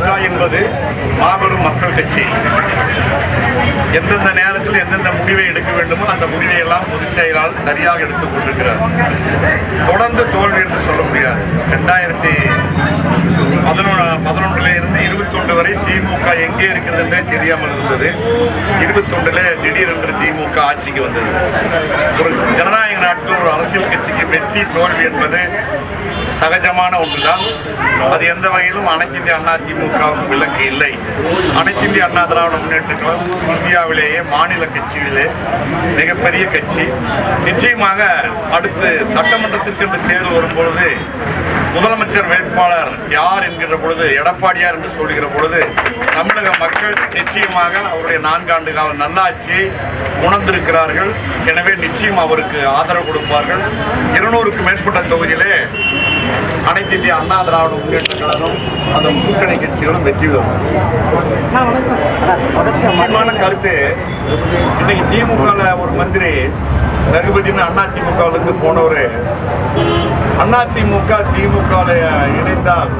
அதிமுக என்பது மாபெரும் மக்கள் கட்சி. எந்தெந்த நேரத்தில் எந்தெந்த முடிவை எடுக்க வேண்டுமோ அந்த முடிவை எல்லாம் பொதுச் செயலாளர் சரியாக எடுத்துக் கொண்டிருக்கிறார். தொடர்ந்து தோல்வி என்று சொல்ல முடியாது. ரெண்டாயிரத்தி பதினொன்று பதினொன்றுல இருந்து இருபத்தொன்று வரை திமுக எங்கே இருக்கிறதுன்னே தெரியாமல் இருந்தது. இருபத்தொன்றுல திடீரென்று திமுக ஆட்சிக்கு வந்தது. ஒரு ஜனநாயக நாட்டில் ஒரு அரசியல் கட்சிக்கு வெற்றி தோல்வி என்பது சகஜமான ஒன்றுதான் அது எந்த வகையிலும் அனைத்திந்திய அண்ணா திமுகவுக்கு விலக்கு இல்லை. அனைத்திந்திய அண்ணா திராவிட முன்னேற்ற கழகம் இந்தியாவிலேயே மாநில கட்சியிலே மிகப்பெரிய கட்சி. நிச்சயமாக அடுத்து சட்டமன்றத்திற்கு என்று தேர்வு வரும்பொழுது முதலமைச்சர் வேட்பாளர் யார் என்கிற பொழுது எடப்பாடியார் என்று சொல்கிற பொழுது தமிழக மக்கள் நிச்சயமாக அவருடைய நான்காண்டு கால நல்லாட்சியை உணர்ந்திருக்கிறார்கள். எனவே நிச்சயம் அவருக்கு ஆதரவு கொடுப்பார்கள். இருநூறுக்கும் மேற்பட்ட தொகுதியிலே அனைத்து இந்திய அண்ணா திராவிட முன்னேற்ற கழகம் அந்த கூட்டணி கட்சிகளும் வெற்றி பெறும். முக்கியமான கருத்து இன்னைக்கு திமுகவில் ஒரு மந்திரி ரகுபதினு அண்ணா திமுகவிலிருந்து போனவர் அண்ணா திமுக இணைந்தால்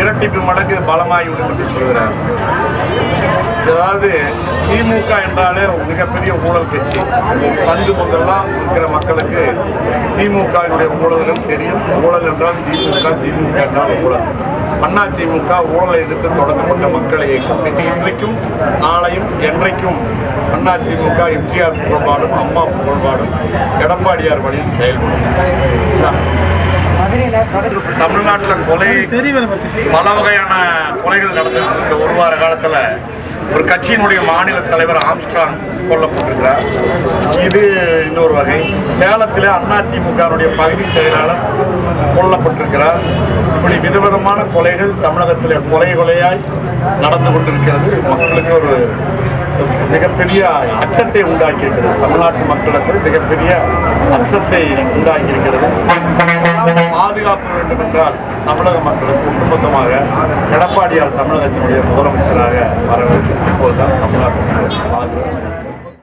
இரட்டிப்பு மடங்கு பலமாகிவிடும் என்று சொல்கிறார். அதாவது திமுக என்றாலே மிகப்பெரிய ஊழல் கட்சி. சந்து பொங்கெல்லாம் இருக்கிற மக்களுக்கு திமுகவினுடைய ஊழல்கள் தெரியும். ஊழல் என்றால் திமுக திமுக என்றால் ஊழல். அண்ணா திமுக ஊழலை எதிர்த்து தொடங்கப்பட்ட மக்களை இயக்கம் இன்றைக்கும் நாளையும் என்றைக்கும் அண்ணா திமுக எம்ஜிஆர் புகழ்பாடும் அம்மா புகழ்பாடும் எடப்பாடியார் வழியில் செயல்படும். தமிழ்நாட்டில் கொலை பல வகையான கொலைகள் நடந்திருக்கு. இந்த ஒரு வார காலத்தில் ஒரு கட்சியினுடைய மாநில தலைவர் ஆம்ஸ்ட்ராங் கொல்லப்பட்டிருக்கிறார். இது இன்னொரு வகை. சேலத்தில் அதிமுகவுடைய பகுதி செயலாளர் கொல்லப்பட்டிருக்கிறார். இப்படி விதவிதமான கொலைகள் தமிழகத்தில் கொலை கொலையாய் நடந்து கொண்டிருக்கிறது. மக்களுக்கு ஒரு மிகப்பெரிய அச்சத்தை உண்டாக்கியிருக்கிறது. தமிழ்நாட்டு மக்களுக்கு மிகப்பெரிய அச்சத்தை உண்டாக்கியிருக்கிறது. பாதுகாப்பு வேண்டும் என்றால் தமிழக மக்களுக்கு ஒட்டுமொத்தமாக எடப்பாடியார் தமிழகத்தினுடைய முதலமைச்சராக வர வேண்டும் இப்போதுதான் தமிழ்நாட்டு பாதுகாப்பு.